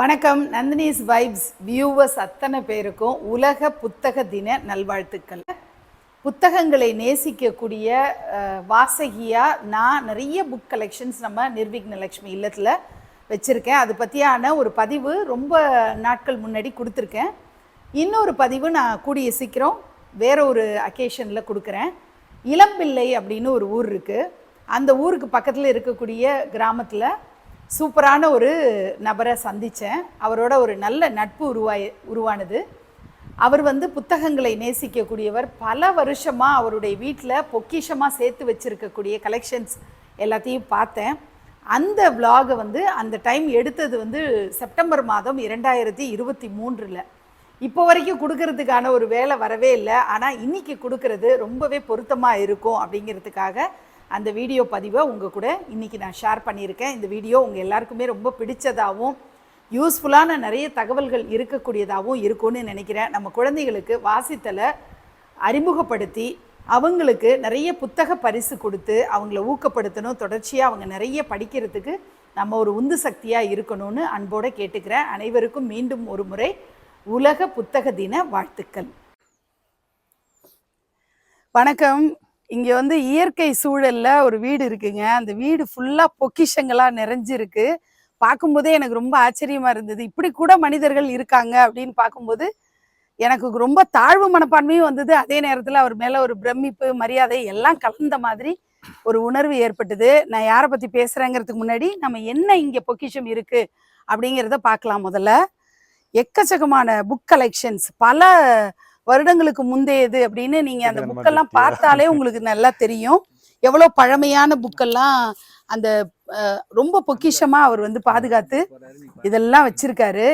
வணக்கம். Nandini's vibes viewers அத்தனை பேருக்கும் உலக புத்தக தின நல்வாழ்த்துக்கள். புத்தகங்களை நேசிக்கக்கூடிய வாசகியாக நான் நிறைய புக் கலெக்ஷன்ஸ் நம்ம நிர்விக்னலக்ஷ்மி இல்லத்தில் வச்சுருக்கேன். அது பற்றியான ஒரு பதிவு ரொம்ப நாட்கள் முன்னாடி கொடுத்துருக்கேன். இன்னொரு பதிவு நான் கூடிய சீக்கிரம் வேற ஒரு அக்கேஷனில் கொடுக்குறேன். இளம்பிள்ளை அப்படின்னு ஒரு ஊர் இருக்குது அந்த ஊருக்கு பக்கத்தில் இருக்கக்கூடிய கிராமத்தில் சூப்பரான ஒரு நபரை சந்தித்தேன் அவரோட ஒரு நல்ல நட்பு உருவாய் உருவானது. அவர் வந்து புத்தகங்களை நேசிக்கக்கூடியவர். பல வருஷமாக அவருடைய வீட்டில் பொக்கிஷமாக சேர்த்து வச்சுருக்கக்கூடிய கலெக்ஷன்ஸ் எல்லாத்தையும் பார்த்தேன். அந்த விலாகை வந்து அந்த டைம் எடுத்தது வந்து செப்டம்பர் மாதம் இரண்டாயிரத்தி இருபத்தி மூன்றில். இப்போ வரைக்கும் கொடுக்கறதுக்கான ஒரு வேலை வரவே இல்லை. ஆனால் இன்றைக்கி கொடுக்கறது ரொம்பவே பொருத்தமாக இருக்கும் அப்படிங்கிறதுக்காக அந்த வீடியோ பதிவை உங்கள் கூட இன்றைக்கி நான் ஷேர் பண்ணியிருக்கேன். இந்த வீடியோ உங்கள் எல்லாருக்குமே ரொம்ப பிடிச்சதாகவும் யூஸ்ஃபுல்லான நிறைய தகவல்கள் இருக்கக்கூடியதாகவும் இருக்கும்னு நினைக்கிறேன். நம்ம குழந்தைகளுக்கு வாசித்தலை அறிமுகப்படுத்தி அவங்களுக்கு நிறைய புத்தக பரிசு கொடுத்து அவங்கள ஊக்கப்படுத்தணும். தொடர்ச்சியாக அவங்க நிறைய படிக்கிறதுக்கு நம்ம ஒரு உந்து சக்தியாக இருக்கணும்னு அன்போடு கேட்டுக்கிறேன். அனைவருக்கும் மீண்டும் ஒரு முறை உலக புத்தக தின வாழ்த்துக்கள். வணக்கம். இங்கே வந்து இயற்கை சூழல்ல ஒரு வீடு இருக்குங்க. அந்த வீடு ஃபுல்லாக பொக்கிஷங்களாக நிறைஞ்சிருக்கு. பார்க்கும்போதே எனக்கு ரொம்ப ஆச்சரியமா இருந்தது. இப்படி கூட மனிதர்கள் இருக்காங்க அப்படின்னு பார்க்கும்போது எனக்கு ரொம்ப தாழ்வு மனப்பான்மையும் வந்தது. அதே நேரத்தில் அவர் மேலே ஒரு பிரமிப்பு மரியாதை எல்லாம் கலந்த மாதிரி ஒரு உணர்வு ஏற்பட்டது. நான் யாரை பற்றி பேசுகிறேங்கிறதுக்கு முன்னாடி நம்ம என்ன இங்கே பொக்கிஷம் இருக்குது அப்படிங்கிறத பார்க்கலாம் முதல்ல. எக்கச்சக்கமான புக் கலெக்ஷன்ஸ் பல வருடங்களுக்கு முந்தையது அப்படின்னு நீங்கள் அந்த புக்கெல்லாம்? பார்த்தாலே உங்களுக்கு நல்லா தெரியும். எவ்வளோ பழமையான புக்கெல்லாம் அந்த ரொம்ப பொக்கிஷமா அவர் வந்து பாதுகாத்து இதெல்லாம் வச்சிருக்காரு.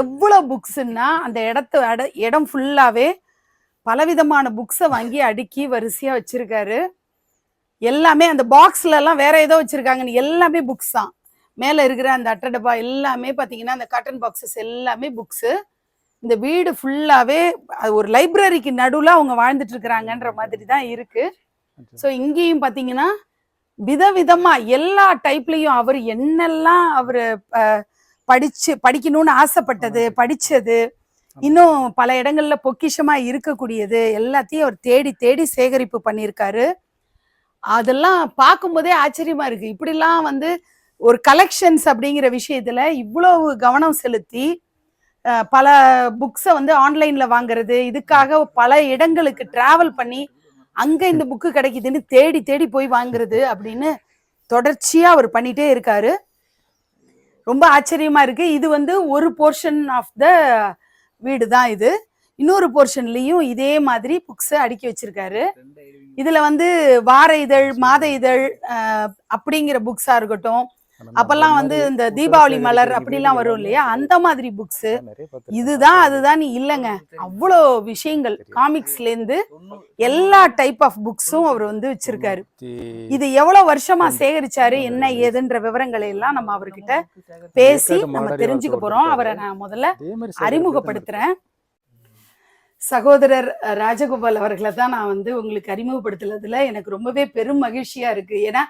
எவ்வளோ புக்ஸ்ன்னா அந்த இடத்த இடம் ஃபுல்லாவே பலவிதமான புக்ஸை வாங்கி அடுக்கி வரிசையா வச்சிருக்காரு. எல்லாமே அந்த பாக்ஸ்ல எல்லாம் வேற ஏதோ வச்சிருக்காங்கன்னு எல்லாமே புக்ஸ் தான் மேல இருக்கிற அந்த அட்டை டப்பா எல்லாமே பாத்தீங்கன்னா அந்த காட்டன் பாக்ஸஸ் எல்லாமே புக்ஸ் இந்த வீடு ஃபுல்லாவே அது ஒரு லைப்ரரிக்கு நடுவுல அவங்க வாழ்ந்துட்டு இருக்கிறாங்கன்ற மாதிரி தான் இருக்கு. ஸோ இங்கேயும் பார்த்தீங்கன்னா விதவிதமா எல்லா டைப்லயும் அவர் என்னெல்லாம் அவர் படிச்சு படிக்கணும்னு ஆசைப்பட்டது படிச்சது இன்னும் பல இடங்கள்ல பொக்கிஷமா இருக்கக்கூடியது எல்லாத்தையும் அவர் தேடி தேடி சேகரிப்பு பண்ணியிருக்காரு. அதெல்லாம் பார்க்கும்போதே ஆச்சரியமா இருக்கு. இப்படிலாம் வந்து ஒரு கலெக்ஷன்ஸ் அப்படிங்கிற விஷயத்துல இவ்வளவு கவனம் செலுத்தி பல புக்ஸை வந்து ஆன்லைன்ல வாங்குறது இதுக்காக பல இடங்களுக்கு டிராவல் பண்ணி அங்க இந்த புக்கு கிடைக்குதுன்னு தேடி தேடி போய் வாங்குறது அப்படின்னு தொடர்ச்சியா அவர் பண்ணிட்டே இருக்காரு. ரொம்ப ஆச்சரியமா இருக்கு. இது வந்து ஒரு போர்ஷன் ஆஃப் த வீடு தான் இது. இன்னொரு போர்ஷன்லயும் இதே மாதிரி புக்ஸை அடுக்கி வச்சிருக்காரு. இதுல வந்து வார இதழ் மாத இதழ் அப்படிங்கிற புக்ஸா இருக்கட்டும் அப்பெல்லாம் வந்து இந்த தீபாவளி மலர் அப்படிலாம் வரும் இல்லையா? அந்த மாதிரி புக்ஸ் இதுதான் அதுதான் இல்லைங்க. அவ்வளோ விஷயங்கள். காமிக்ஸ்ல இருந்து எல்லா டைப் ஆஃப் புக்ஸும் அவர் வந்து வச்சிருக்காரு. இது எவ்வளவு வருஷமா சேகரிச்சாரு என்ன ஏதுன்ற விவரங்களை எல்லாம் நம்ம அவர்கிட்ட பேசி நம்ம தெரிஞ்சுக்க போறோம். அவரை நான் முதல்ல அறிமுகப்படுத்துறேன். சகோதரர் ராஜகோபால் அவர்களை தான் நான் வந்து உங்களுக்கு அறிமுகப்படுத்துனதுல எனக்கு ரொம்பவே பெரும் மகிழ்ச்சியா இருக்கு. ஏன்னா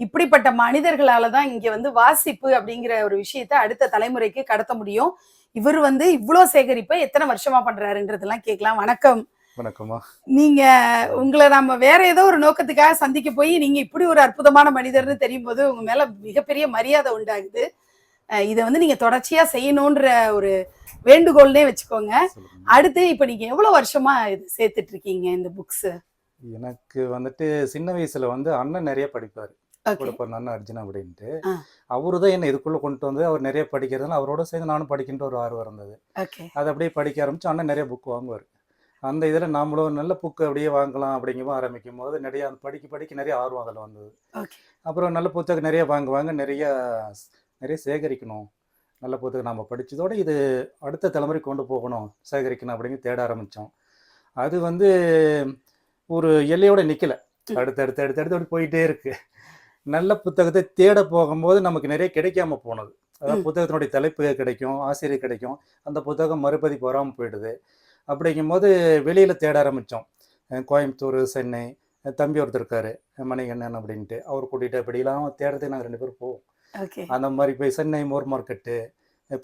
இப்படிப்பட்ட மனிதர்களால தான் இங்க வந்து வாசிப்பு அப்படிங்கிற ஒரு விஷயத்தை அடுத்த தலைமுறைக்கு கடத்த முடியும். இவர் வந்து இவ்வளோ சேகரிப்பை எத்தனை வருஷமா பண்றாருன்றதெல்லாம் கேட்கலாம். வணக்கம். வணக்கம்மா. நீங்க உங்களை நம்ம வேற ஏதோ ஒரு நோக்கத்துக்காக சந்திக்க போய் நீங்க இப்படி ஒரு அற்புதமான மனிதர்னு தெரியும் போது உங்க மேல மிகப்பெரிய மரியாதை உண்டாகுது. இதை வந்து நீங்க தொடர்ச்சியா செய்யணுன்ற ஒரு வேண்டுகோள்னே வச்சுக்கோங்க. அடுத்து இப்ப நீங்க எவ்வளவு வருஷமா இது சேர்த்துட்டு இருக்கீங்க இந்த புக்ஸ் எனக்கு வந்துட்டு சின்ன வயசுல வந்து அண்ணன் நிறைய படிப்பாரு. ஓகே. கூட பிறந்த அண்ணன் அர்ஜுன் அப்படின்ட்டு. அவரு தான் என்ன இதுக்குள்ள கொண்டு வந்து அவர் நிறைய படிக்கிறதுனால அவரோட சேர்ந்து நானும் படிக்கின்ற ஒரு ஆர்வம் இருந்தது. அது அப்படியே படிக்க ஆரம்பிச்சு அண்ணன் நிறைய புக் வாங்குவார். அந்த இதில் நாமளும் நல்ல புக்கு அப்படியே வாங்கலாம் அப்படிங்கமா ஆரம்பிக்கும் போது நிறைய படிக்க படிக்க நிறைய ஆர்வம் அதில் வந்தது. அப்புறம் நல்ல புத்தகம் நிறைய வாங்குவாங்க. நிறைய நிறைய சேகரிக்கணும். நல்ல புத்தகம் நம்ம படிச்சதோட இது அடுத்த தலைமுறை கொண்டு போகணும் சேகரிக்கணும் அப்படிங்க தேட ஆரம்பித்தோம் அது வந்து ஒரு எல்லையோட நிற்கல அடுத்து அடுத்து அடுத்து அடுத்து அப்படி போயிட்டே இருக்கு. நல்ல புத்தகத்தை தேட போகும்போது நமக்கு நிறைய கிடைக்காம போனது. அதாவது. புத்தகத்தினுடைய தலைப்பு கிடைக்கும் ஆசிரியர் கிடைக்கும். அந்த புத்தகம் மறுபதிப்பு வராமல் போயிடுது. அப்படிங்கும்போது வெளியில் தேட ஆரம்பித்தோம் கோயம்புத்தூர் சென்னை தம்பி ஒருத்தர் இருக்காரு மணிகண்ணன் அப்படின்ட்டு. அவர் கூட்டிகிட்டு அப்படிலாம் தேடுறதுக்கு நாங்கள் ரெண்டு பேரும் போவோம். அந்த மாதிரி போய் சென்னை மோர் மார்க்கெட்டு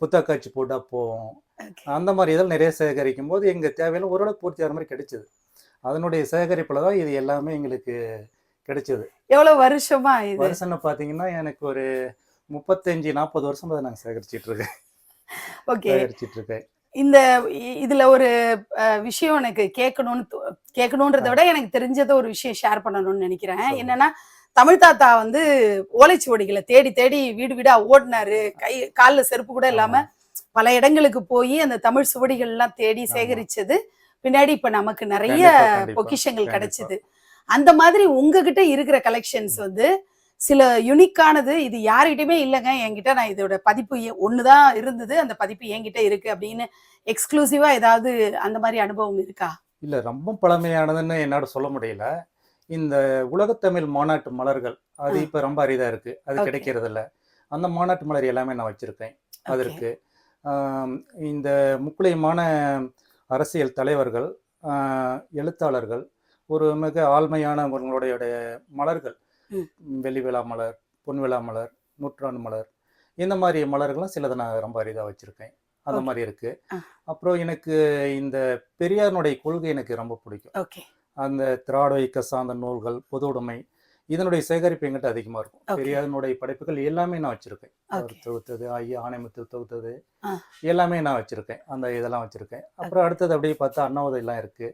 புத்தக காட்சி போட்டால் போவோம். அந்த மாதிரி இதெல்லாம் நிறைய சேகரிக்கும் போது எங்கள் தேவையெல்லாம் ஓரளவுக்கு பூர்த்தி ஆகிற மாதிரி கிடைச்சிது. அதனுடைய சேகரிப்பில் தான் இது எல்லாமே எங்களுக்கு கிடைச்சது. எவ்வளவு வருஷமா இது? வருஷம்னு பார்த்தீங்கன்னா எனக்கு ஒரு முப்பத்தஞ்சு நாற்பது வருஷம் தான் நாங்கள் சேகரிச்சிட்டு இருக்கேன். ஓகே. சேகரிச்சிட்டு இருக்கேன். இந்த இதுல ஒரு விஷயம் எனக்கு கேட்கணும்னு கேட்கணுன்றதை விட எனக்கு தெரிஞ்சத ஒரு விஷயம் ஷேர் பண்ணணும்னு நினைக்கிறேன். என்னன்னா தமிழ் தாத்தா வந்து ஓலைச்சுவடிகளை தேடி தேடி வீடு வீடா ஓடினாரு. கை கால்ல செருப்பு கூட இல்லாம பல இடங்களுக்கு போய் அந்த தமிழ் சுவடிகள் எல்லாம் தேடி. சேகரிச்சது. பின்னாடி இப்ப நமக்கு நிறைய பொக்கிஷங்கள். கிடைச்சது. அந்த மாதிரி உங்ககிட்ட இருக்கிற கலெக்ஷன்ஸ் வந்து சில யுனிக்கானது இது யார்கிட்டயுமே இல்லைங்க. என்கிட்ட நான் இதோட பதிப்பு எ- ஒண்ணுதான் இருந்தது. அந்த பதிப்பு என்கிட்ட இருக்கு அப்படின்னு எக்ஸ்க்ளூசிவா ஏதாவது அந்த மாதிரி அனுபவம் இருக்கா? இல்லை ரொம்ப பழமையானதுன்னு என்னால் சொல்ல முடியல. இந்த உலகத்தமிழ் மாநாட்டு மலர்கள் அது. இப்போ ரொம்ப அரிதாக இருக்கு. அது. கிடைக்கிறது இல்ல அந்த மாநாட்டு மலர் எல்லாமே நான் வச்சிருக்கேன். அது Okay. இருக்கு. ஆம், இந்த முக்குளியமான அரசியல் தலைவர்கள் எழுத்தாளர்கள் ஒரு மிக ஆழ்மையானவங்களுடைய மலர்கள் ம். வெள்ளி விழா மலர் பொன் விழா மலர் நூற்றாண்டு மலர் இந்த மாதிரி மலர்கள்லாம் சிலதை நான் ரொம்ப அரிதாக வச்சிருக்கேன் அந்த. மாதிரி இருக்கு. அப்புறம் எனக்கு இந்த பெரியாருடைய கொள்கை எனக்கு ரொம்ப பிடிக்கும் அந்த திராடோய்க்க சார்ந்த நூல்கள் பொது உடைமை இதனுடைய சேகரிப்பு எங்கிட்ட அதிகமாக இருக்கும். பெரியாருனுடைய படைப்புகள் எல்லாமே நான் வச்சிருக்கேன். அவர் தொகுத்தது ஐயா ஆணையமுத்து தொகுத்தது. எல்லாமே நான் வச்சிருக்கேன். அந்த இதெல்லாம் வச்சிருக்கேன். அப்புறம் அடுத்தது அப்படியே பார்த்தா அண்ணாவதை எல்லாம் இருக்கு.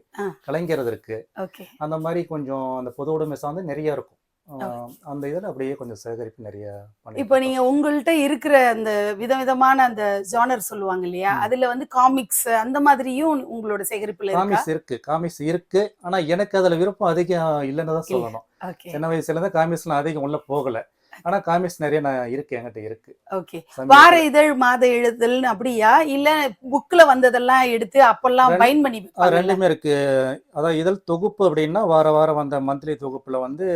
கலைஞரது இருக்கு. ஓகே அந்த மாதிரி கொஞ்சம் அந்த பொது உடைமை சார்ந்து நிறைய இருக்கும். அந்த இதில் அப்படியே கொஞ்சம் சேகரிப்பு நிறைய இப்போ. நீங்க உங்கள்கிட்ட இருக்கிற அந்த விதவிதமான அந்த ஜானர் சொல்லுவாங்க இல்லையா. அதுல வந்து காமிக்ஸ் அந்த மாதிரியும் உங்களோட சேகரிப்புல காமிக்ஸ் இருக்கு. காமிக்ஸ் இருக்கு. ஆனா எனக்கு அதுல விருப்பம் அதிகம் இல்லைன்னு தான். சொல்லணும். சின்ன வயசுல இருந்து காமிக்ஸ்லாம் அதிகம் உள்ள போகல. ஆனா காமிக்ஸ் நிறைய நான் இருக்கு என்கிட்ட இருக்கு. ஓகே வார இதழ் மாத எழுதல்னு அப்படியா? இல்ல புக்ல வந்ததெல்லாம் எடுத்து அப்பெல்லாம் பைன் பண்ணி? ரெண்டுமே இருக்கு. அதாவது இதழ் தொகுப்பு அப்படின்னா வார வாரம் வந்த மந்த்லி தொகுப்புல வந்து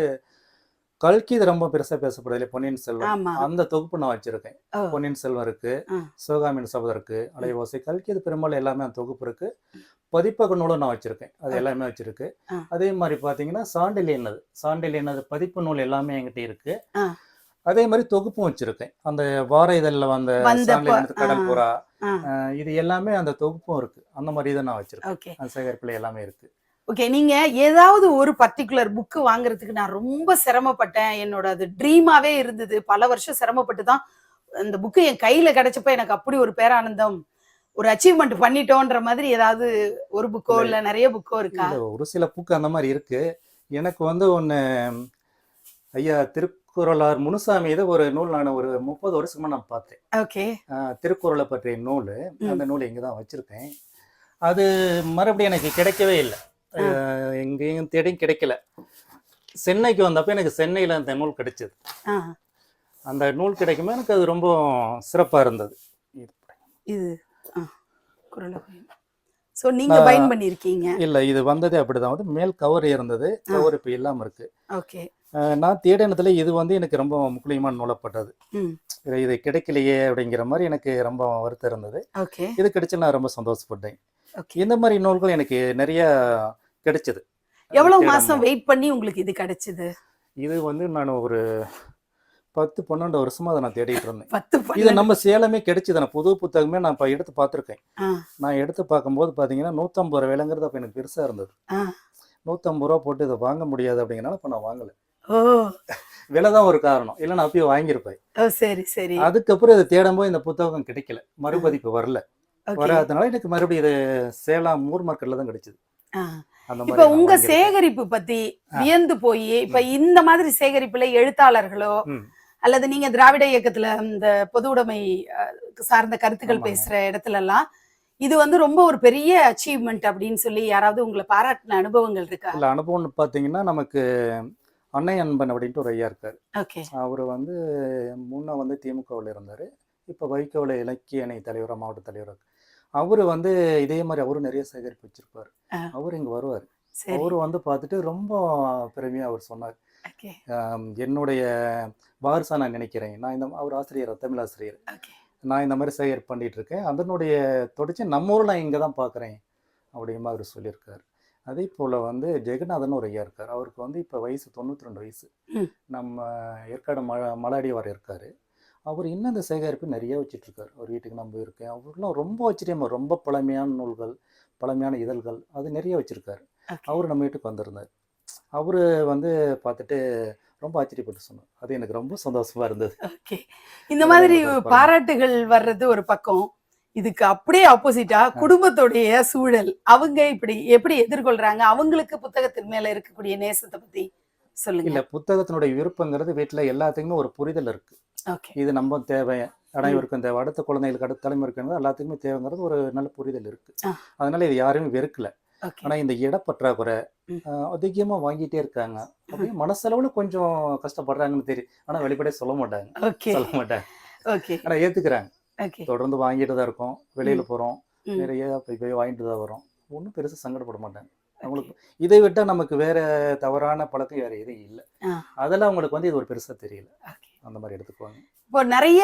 கல்கி இது ரொம்ப பெருசா பேசப்படுது. இல்லையா பொன்னியின் செல்வன். ஆமா. அந்த தொகுப்பு நான் வச்சிருக்கேன். பொன்னியின் செல்வன் இருக்கு. சிவகாமியின் சபதம் இருக்கு. அலைவோசை கல்கி இது பெரும்பாலும் எல்லாமே அந்த தொகுப்பு இருக்கு. பதிப்பக நூலும் நான் வச்சிருக்கேன். அது. எல்லாமே வச்சிருக்கு. அதே மாதிரி பாத்தீங்கன்னா சாண்டில் என்னது? சாண்டில் என்னது? பதிப்பு நூல் எல்லாமே என்கிட்ட இருக்கு. அதே மாதிரி தொகுப்பும் வச்சிருக்கேன். அந்த வார இதழில் வந்த கடல் புறா. இது எல்லாமே அந்த தொகுப்பும் இருக்கு. அந்த மாதிரி இதை நான் வச்சிருக்கேன். சேகரிப்புல எல்லாமே இருக்கு. ஓகே நீங்க ஏதாவது ஒரு பர்டிகுலர் புக்கு வாங்குறதுக்கு நான் ரொம்ப சிரமப்பட்டேன். என்னோட அது ட்ரீமாவே இருந்தது. பல வருஷம் சிரமப்பட்டு தான் அந்த புக்கு என் கையில கிடைச்சப்ப எனக்கு அப்படி ஒரு பேரானந்தம் ஒரு அச்சீவ்மெண்ட் பண்ணிட்டோன்ற மாதிரி ஏதாவது ஒரு புக்கோ இல்ல. நிறைய புக்கோ இருக்கா? ஒரு சில புக்கு அந்த மாதிரி இருக்கு. எனக்கு வந்து ஒன்று ஐயா திருக்குறளார் முனுசாமி இதை ஒரு நூல் நான் ஒரு முப்பது வருஷமா நான் பார்த்தேன். ஓகே திருக்குறளை பற்றிய நூல். அந்த நூல் இங்கே தான் வச்சிருக்கேன். அது மறுபடியும் எனக்கு கிடைக்கவே இல்லை. எங்கேயும் தேடியும் கிடைக்கல. சென்னைக்கு வந்தப்ப எனக்கு சென்னையில் அந்த நூல் கிடைச்சது. அந்த நூல் கிடைக்கும்போது எனக்கு அது ரொம்ப சிறப்பாக இருந்தது. இது ஸோ நீங்க பைன் பண்ணியிருக்கீங்க. இல்லை இது வந்ததே அப்படிதான். வந்து மேல் கவர் இருந்தது கவர் இப்போ இல்லாமல் இருக்கு. ஓகே. நான் தேடினதுல இது வந்து எனக்கு ரொம்ப முக்கியமான நூலப்பட்டது. இது கிடைக்கலையே அப்படிங்கிற மாதிரி எனக்கு ரொம்ப வருத்தம் இருந்தது. ஓகே. இது கிடைச்சு நான் ரொம்ப சந்தோஷப்பட்டேன். இந்த மாதிரி நூல்கள் எனக்கு நிறைய கிடைச்சது. எவ்வளவு மாசம். வெயிட் பண்ணி உங்களுக்கு இது கிடைச்சது? இது வந்து நான் ஒரு பத்து பன்னெண்டு வருஷமா அதை நான் தேடிட்டு இருந்தேன். பத்து இது நம்ம சேலமே கிடைச்சது. நான் புது புத்தகமே நான் இப்போ எடுத்து பார்த்துருக்கேன். நான் எடுத்து பார்க்கும்போது பார்த்தீங்கன்னா நூற்றம்பது ரூபா விலைங்கிறது அப்போ எனக்கு பெருசாக இருந்தது. நூற்றம்பது ரூபா போட்டு இதை வாங்க முடியாது அப்படிங்கிறனால இப்போ நான் வாங்கலை. விலை தான் ஒரு காரணம். இல்லை நான் அப்பயே வாங்கியிருப்பேன். சரி சரி. அதுக்கப்புறம் இதை தேடும்போது இந்த புத்தகம் கிடைக்கல. மறுபதிப்பு வரல. வராதனால எனக்கு மறுபடியும் இது சேலம் மூர் மார்க்கெட்ல தான் கிடைச்சது இப்ப உங்க. சேகரிப்பு பத்தி. வியந்து போய் இப்ப இந்த மாதிரி சேகரிப்புல எழுத்தாளர்களோ. அல்லது நீங்க திராவிட இயக்கத்துல இந்த பொது உடைமை சார்ந்த கருத்துக்கள். பேசுற இடத்துல எல்லாம் இது வந்து ரொம்ப ஒரு பெரிய அச்சீவ்மெண்ட் அப்படின்னு சொல்லி யாராவது உங்களை பாராட்டின அனுபவங்கள் இருக்கா இல்ல அனுபவம்னு பார்த்தீங்கன்னா நமக்கு அன்னை அன்பன் அப்படின்ட்டு ஒரு ஐயா இருக்கார் ஓகே அவர் வந்து முன்ன வந்து திமுகவில் இருந்தார் இப்போ வைகோவில் இலக்கிய அணி தலைவராக மாவட்ட தலைவராக அவர் வந்து இதே மாதிரி அவரும் நிறைய சேகரிப்பு வச்சிருப்பார். அவர் இங்கே வருவார். அவர் வந்து பார்த்துட்டு ரொம்ப பெருமையாக அவர் சொன்னார். என்னுடைய வாரிசா நான் நினைக்கிறேன். நான் இந்த அவர் ஆசிரியர் தமிழ் ஆசிரியர். நான் இந்த மாதிரி சேகரிப்பு பண்ணிட்டு இருக்கேன். அதனுடைய தொடர்ச்சி நம்ம ஊரில் நான் இங்கே தான் பார்க்குறேன் அப்படிங்கிற மாதிரி சொல்லியிருக்காரு. அதே போல் வந்து ஜெகநாதன் ஒரு ஐயா இருக்கார். அவருக்கு வந்து இப்போ வயசு தொண்ணூற்றி ரெண்டு வயசு. நம்ம ஏற்காடு மல மலாடிவார் இருக்கார். அவர் இன்னும் அந்த சேகரிப்பு நிறைய வச்சுட்டு இருக்காரு அவர் வீட்டுக்கு நம்ம இருக்கேன் அவர்லாம் ரொம்ப வச்சுட்டே ரொம்ப பழமையான நூல்கள் பழமையான இதழ்கள் அது நிறைய வச்சிருக்காரு. அவர் நம்ம வீட்டுக்கு வந்திருந்தார். அவர் வந்து பார்த்துட்டு ரொம்ப ஆச்சரியப்பட்டு சொன்னார். அது எனக்கு ரொம்ப சந்தோஷமா இருந்தது. ஓகே. இந்த மாதிரி. பாராட்டுகள் வர்றது ஒரு பக்கம். இதுக்கு அப்படியே ஆப்போசிட்டா குடும்பத்துடைய சூழல். அவங்க இப்படி எப்படி எதிர்கொள்றாங்க? அவங்களுக்கு புத்தகத்தின் மேல இருக்கக்கூடிய நேசத்தை பத்தி சொல்லுங்க. இல்ல புத்தகத்தினுடைய விருப்பங்கிறது வீட்டுல எல்லாத்துக்குமே ஒரு புரிதல் இருக்கு. ஓகே. இது நம்ம தேவை அனைவருக்கும் தேவை அடுத்த குழந்தைகளுக்கு அடுத்த தலைமுறைக்கு எல்லாத்துக்குமே தேவைங்கிறது ஒரு நல்ல புரிதல் இருக்கு. அதனால இது யாருமே வெறுக்கல. ஆனா இந்த இடப்பற்றாக்குறை அதிகமா வாங்கிட்டே இருக்காங்க. அப்படியே மனசளவுல கொஞ்சம் கஷ்டப்படுறாங்கன்னு தெரியும் ஆனா வெளிப்படையா சொல்ல மாட்டாங்க. ஓகே. சொல்ல மாட்டாங்க. ஓகே. ஆனா ஏத்துக்கிறாங்க. தொடர்ந்து வாங்கிட்டு தான் இருக்கோம். வெளியில போறோம். நிறைய போய் போய் வாங்கிட்டு தான் வரோம். ஒன்றும் பெருசா சங்கடப்பட மாட்டாங்க. அவங்களுக்கு இதை விட்டா நமக்கு வேற தவறான பழக்கம் வேற எதுவும் இல்லை. அதெல்லாம் அவங்களுக்கு வந்து இது ஒரு பெருசா தெரியல. அந்த மாதிரி எடுத்துக்குவாங்க. இப்போ நிறைய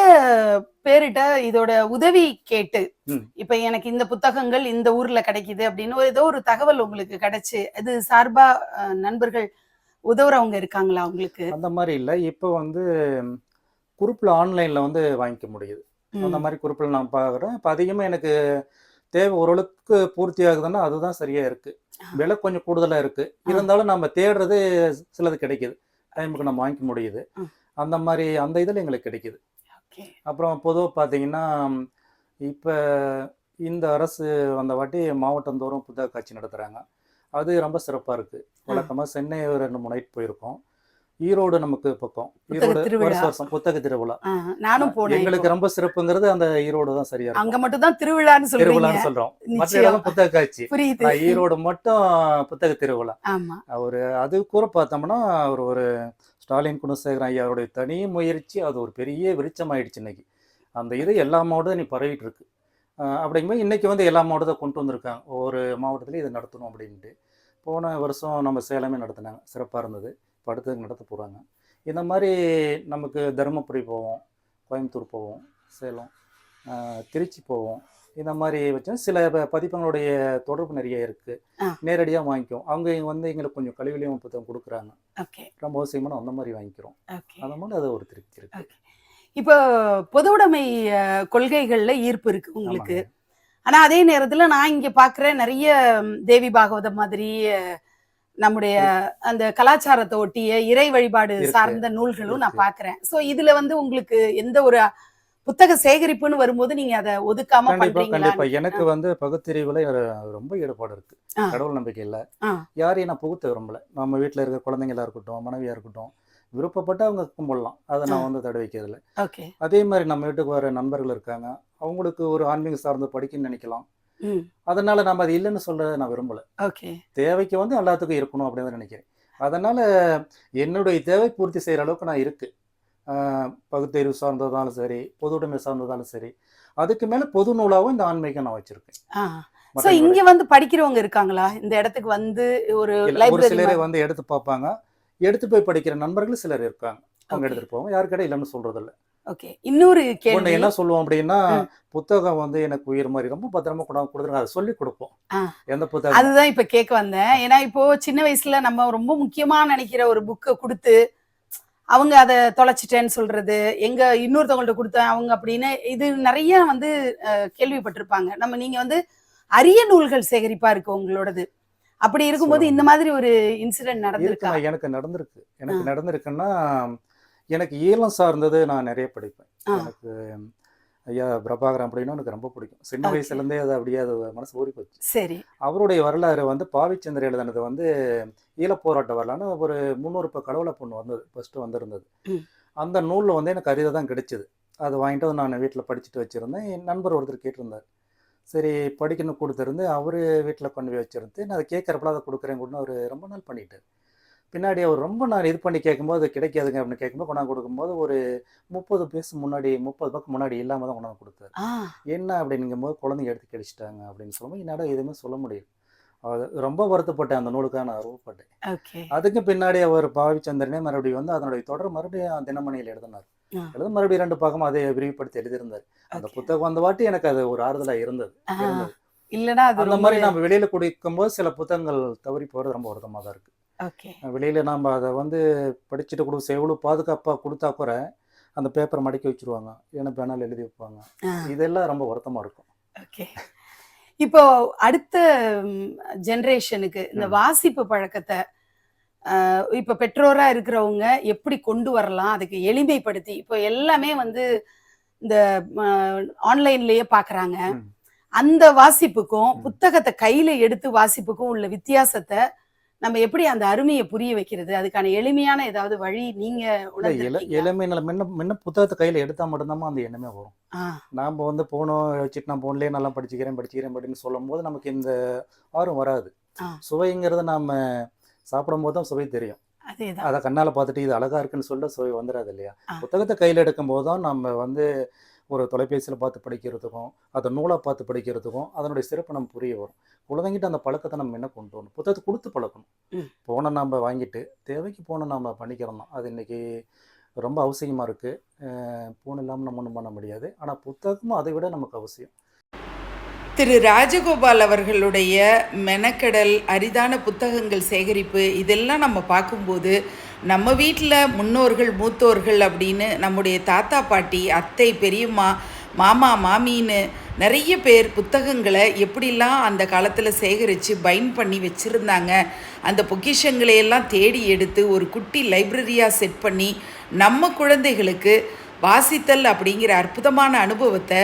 பேரிட்ட இதோட உதவி கேட்டு. இப்ப எனக்கு இந்த புத்தகங்கள் இந்த ஊர்ல கிடைக்குது அப்படின்னு ஒரு- ஏதோ ஒரு தகவல் உங்களுக்கு கிடைச்சு அது சார்பா நண்பர்கள் உதவுறவங்க இருக்காங்களா உங்களுக்கு? அந்த மாதிரி இல்லை. இப்போ வந்து குரூப்பில் ஆன்லைனில் வந்து வாங்கிக்க முடியுது. அந்த. மாதிரி குரூப்பில் நான் பார்க்குறேன் இப்போ அதிகமாக எனக்கு தேவை ஓரளவுக்கு பூர்த்தி ஆகுதுன்னா அதுதான் சரியாக இருக்குது விலை கொஞ்சம் கூடுதலாக இருக்குது இருந்தாலும் நம்ம தேடுறது சிலது கிடைக்குது. டைமுக்கு நம்ம வாங்கிக்க முடியுது. அந்த மாதிரி அந்த இதில் எங்களுக்கு கிடைக்குது. அப்புறம் பொதுவாக பார்த்தீங்கன்னா இப்போ இந்த அரசு வந்த வாட்டி மாவட்டந்தோறும் புத்தக காட்சி நடத்துகிறாங்க அது ரொம்ப சிறப்பாக இருக்குது வழக்கமாக சென்னை ஒரு ரெண்டு மூணு நைட் போயிருக்கோம். ஈரோடு நமக்கு பக்கம். ஈரோடு திருவிழா. வருஷம் புத்தக திருவிழா. நானும் போனேன் எங்களுக்கு. ரொம்ப சிறப்புங்கிறது அந்த ஈரோடு தான் சரியா அங்க மட்டும் தான் திருவிழான்னு சொல்றீங்க. திருவிழான்னு சொல்றோம். மற்ற. இடம் புத்தக காட்சி. ஈரோடு மட்டும் புத்தக திருவிழா. ஒரு அது கூட பார்த்தோம்னா அவர் ஒரு ஸ்டாலின் குணசேகரன் ஐயா அவருடைய தனி முயற்சி. அது ஒரு பெரிய விருட்சமாயிடுச்சு இன்னைக்கு. அந்த இது எல்லா மாவட்டமும் நீ பரவிட்டு இருக்கு அப்படிங்கும்போது இன்னைக்கு வந்து எல்லா மாவட்டத்தை கொண்டு வந்திருக்காங்க. ஒவ்வொரு மாவட்டத்திலையும் இதை நடத்தணும் அப்படின்ட்டு. போன வருஷம் நம்ம சேலமே நடத்தினாங்க. சிறப்பாக இருந்தது. இப்போ அடுத்தது நடத்த போகிறாங்க இந்த மாதிரி நமக்கு தருமபுரி போவோம் கோயம்புத்தூர் போவோம் சேலம் திருச்சி போவோம். இந்த மாதிரி வச்சா சில பதிப்பங்களுடைய தொடர்பு நிறைய இருக்குது. நேரடியாக வாங்கிக்கும். அவங்க இங்க வந்து எங்களுக்கு கொஞ்சம் கழிவுலையும் புத்தகம் கொடுக்குறாங்க. ஓகே. ரொம்ப அவசியமான அந்த மாதிரி வாங்கிக்கிறோம். அந்த மாதிரி அது ஒரு திருப்தி இருக்கு. இப்போ பொதுவுடைமை கொள்கைகள்ல ஈர்ப்பு இருக்கு உங்களுக்கு. ஆமாங்க. ஆனா அதே நேரத்துல நான் இங்க பாக்குறேன் நிறைய தேவி பாகவதம் மாதிரி நம்முடைய அந்த கலாச்சாரத்தை ஒட்டிய இறை வழிபாடு. சார்ந்த நூல்களும் நான். பாக்குறேன். சோ இதுல வந்து உங்களுக்கு எந்த ஒரு புத்தக சேகரிப்புன்னு வரும்போது நீங்க அதை ஒதுக்காம கண்டிப்பா எனக்கு வந்து பகுத்தறிவுல ரொம்ப ஈடுபாடு இருக்கு. கடவுள் நம்பிக்கை இல்ல. யாரையும் நான் புகுத்த விரும்பல. நம்ம வீட்ல இருக்க குழந்தைங்களா இருக்கட்டும் மனைவியா இருக்கட்டும் விருப்பப்பட்டு அவங்க கும்பிடலாம். அதை நான் வந்து தடை வைக்கிறதில்ல ஓகே. அதே மாதிரி நம்ம வீட்டுக்கு வர நண்பர்கள் இருக்காங்க. அவங்களுக்கு ஒரு ஆன்மீக சார்ந்து படிக்கணும்னு நினைக்கலாம். அதனால நம்ம அது இல்லைன்னு சொல்ல நான் விரும்பல. ஓகே. தேவைக்கு வந்து எல்லாத்துக்கும் இருக்கணும் அப்படின்னு நினைக்கிறேன். அதனால என்னுடைய தேவை பூர்த்தி செய்யற அளவுக்கு நான் இருக்கு. பகுத்தறிவு சார்ந்ததாலும் சரி பொது உடைமை சார்ந்ததாலும் சரி அதுக்கு மேல பொது நூலாவும் இந்த ஆன்மீகம் நான் வச்சிருக்கேன். மற்றபடி இங்க வந்து படிக்கிறவங்க இருக்காங்களா? இந்த இடத்துக்கு வந்து ஒரு ஒரு சிலரை வந்து எடுத்து பார்ப்பாங்க. எடுத்து போய் படிக்கிற நண்பர்கள் சிலர் இருக்காங்க. அவங்க. எடுத்துட்டு போவாங்க. யாரு கடை இல்லைன்னு சொல்றது இல்ல ஓகே இன்னொரு கேள்வி. என்ன சொல்லுவோம் அப்படின்னா. புத்தகம் வந்து எனக்கு உயிர் மாதிரி ரொம்ப பத்திரமா கொண்டாந்து கொடுத்துருங்க. அதை சொல்லி கொடுப்போம். எந்த புத்தகம்? அதுதான் இப்ப கேட்க வந்தேன். ஏன்னா இப்போ சின்ன வயசுல நம்ம ரொம்ப முக்கியமா நினைக்கிற ஒரு புக்கை கொடுத்து அவங்க அதை தொலைச்சிட்டேன்னு சொல்றது எங்க இன்னொருத்தவங்கள்ட்ட கொடுத்தேன் அவங்க அப்படின்னு இது நிறைய வந்து கேள்விப்பட்டிருப்பாங்க. நம்ம நீங்க வந்து அரிய நூல்கள் சேகரிப்பா இருக்கு உங்களோடது. அப்படி இருக்கும்போது. இந்த மாதிரி ஒரு இன்சிடென்ட் நடந்திருக்கா? எனக்கு நடந்திருக்கு. எனக்கு. நடந்திருக்குன்னா எனக்கு ஈழம் சார்ந்தது நான் நிறைய படிப்பேன். எனக்கு ஐயா பிரபாகரன் அப்படின்னா எனக்கு ரொம்ப பிடிக்கும். சின்ன Okay. வயசுல இருந்தே அது அப்படியே அது மனசு ஊறி போச்சு சரி. அவருடைய வரலாறு வந்து பாவிச்சந்திர எழுதினது வந்து ஈழப் போராட்ட வரலாறு ஒரு முந்நூறு இப்போ கடவுளை பொண்ணு வந்தது ஃபர்ஸ்ட் வந்திருந்தது. அந்த நூலில் வந்து எனக்கு அரிதாக தான் கிடைச்சிது. அதை வாங்கிட்டு வந்து நான் வீட்டில் படிச்சுட்டு வச்சுருந்தேன். என் நண்பர் ஒருத்தர் கேட்டிருந்தார். சரி படிக்கணும் கொடுத்துருந்து அவர் வீட்டில் கொண்டு போய் வச்சிருந்து நான் அதை கேட்குறப்பல அதை கொடுக்குறேன் கூட அவர் ரொம்ப நாள் பண்ணிட்டார். பின்னாடி அவர் ரொம்ப நான் இது பண்ணி கேட்கும்போது கிடைக்காதுங்க அப்படின்னு கேட்கும்போது கொண்டாந்து கொடுக்கும்போது ஒரு முப்பது பேஸ் முன்னாடி முப்பது பக்கம் முன்னாடி இல்லாமல் தான் கொண்டாந்து கொடுத்தாரு. என்ன அப்படிங்கும்போது குழந்தைங்க எடுத்து கிடைச்சிட்டாங்க அப்படின்னு சொல்லும்போது என்னால் எதுவுமே சொல்ல முடியும் அது ரொம்ப வருத்தப்பட்டேன் அந்த நூலுக்காக நான் அருவப்பட்டேன். அதுக்கு பின்னாடி அவர் பாவிச்சந்திரனே மறுபடியும் வந்து அதனுடைய தொடர் மறுபடியும் தினமணியில் எழுதினார். எழுத மறுபடியும் ரெண்டு பக்கமும் அதை விரிவுபடுத்தி எழுதியிருந்தார். அந்த. புத்தகம் வந்த வாட்டி எனக்கு அது ஒரு ஆறுதலா இருந்தது ஆ, இருந்தது. இல்லனா அது அந்த மாதிரி நம்ம வெளியில குடிக்கும் போது சில புத்தகங்கள் தவறி போறது ரொம்ப வருத்தமா தான் இருக்கு. ஓகே வெளியில நாம அதை வந்து படிச்சுட்டு கொடு எவ்வளவு பாதுகாப்பா கொடுத்தா கூட அந்த பேப்பரை மடக்கி வச்சிருவாங்க ஏன்னா பேனால் எழுதி வைப்பாங்க. இதெல்லாம் ரொம்ப வருத்தமாக இருக்கும் ஓகே இப்போ அடுத்த ஜெனரேஷனுக்கு இந்த. வாசிப்பு பழக்கத்தை இப்ப பெற்றோரா இருக்கிறவங்க எப்படி கொண்டு வரலாம் அதுக்கு எளிமைப்படுத்தி இப்போ எல்லாமே வந்து இந்த ஆன்லைன்லயே பாக்குறாங்க ம். அந்த வாசிப்புக்கும். புத்தகத்தை கையில எடுத்து வாசிப்புக்கும் உள்ள வித்தியாசத்தை நம்ம எப்படி அந்த அருமையை புரிய வைக்கிறது? அதுக்கான எளிமையான ஏதாவது வழி நீங்க நிலை முன்ன முன்ன புத்தகத்தை கையில் எடுத்தால் மட்டும்தான் அந்த எண்ணமே வரும். நாம் வந்து போனோம் வச்சுட்டு நான் போன்லேயே நல்லா படிச்சுக்கிறேன் படிச்சுக்கிறேன் அப்படின்னு சொல்லும் போது நமக்கு இந்த ஆர்வம் வராது. சுவைங்கிறத நாம் சாப்பிடும் போது தான் சுவை தெரியும். அதை கண்ணால் பார்த்துட்டு இது அழகா இருக்குன்னு சொல்ல சுவை வந்துடாது இல்லையா. புத்தகத்தை கையில் எடுக்கும் போது தான் நம்ம வந்து ஒரு தொலைபேசியில் பார்த்து படிக்கிறதுக்கும் அதை நூலாக பார்த்து படிக்கிறதுக்கும் அதனுடைய சிறப்பு நம்ம புரிய வரும். குழந்தைங்கிட்ட அந்த பழக்கத்தை நம்ம என்ன கொண்டு வரணும்? புத்தகத்தை கொடுத்து பழக்கணும். போன நம்ம வாங்கிட்டு தேவைக்கு போன நம்ம பண்ணிக்கிறோம் தான். அது இன்னைக்கு ரொம்ப அவசியமாக இருக்குது போன் இல்லாமல் நம்ம ஒன்றும் பண்ண முடியாது. ஆனால் புத்தகமும் அதை விட நமக்கு அவசியம். திரு ராஜகோபால் அவர்களுடைய மெனக்கடல் அரிதான புத்தகங்கள் சேகரிப்பு இதெல்லாம் நம்ம பார்க்கும்போது நம்ம வீட்டில் முன்னோர்கள் மூத்தோர்கள் அப்படின்னு நம்முடைய தாத்தா பாட்டி அத்தை பெரியம்மா மாமா மாமின்னு நிறைய பேர் புத்தகங்களை எப்படிலாம் அந்த காலத்தில் சேகரித்து பைண்ட் பண்ணி வச்சுருந்தாங்க அந்த பொக்கிஷங்களையெல்லாம் தேடி எடுத்து ஒரு குட்டி லைப்ரரியாக செட் பண்ணி நம்ம குழந்தைகளுக்கு வாசித்தல் அப்படிங்கிற அற்புதமான அனுபவத்தை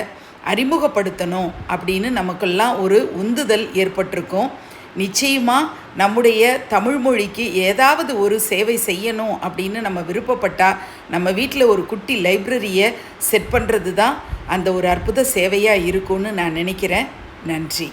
அறிமுகப்படுத்தணும் அப்படின்னு நமக்கெல்லாம் ஒரு உந்துதல் ஏற்பட்டிருக்கும். நிச்சயமாக நம்முடைய தமிழ் மொழிக்கு ஏதாவது ஒரு சேவை செய்யணும் அப்படின்னு நம்ம விருப்பப்பட்டால் நம்ம வீட்டில் ஒரு குட்டி லைப்ரரியை செட் பண்ணுறது தான் அந்த ஒரு அற்புத சேவையாக இருக்கும்னு நான் நினைக்கிறேன். நன்றி.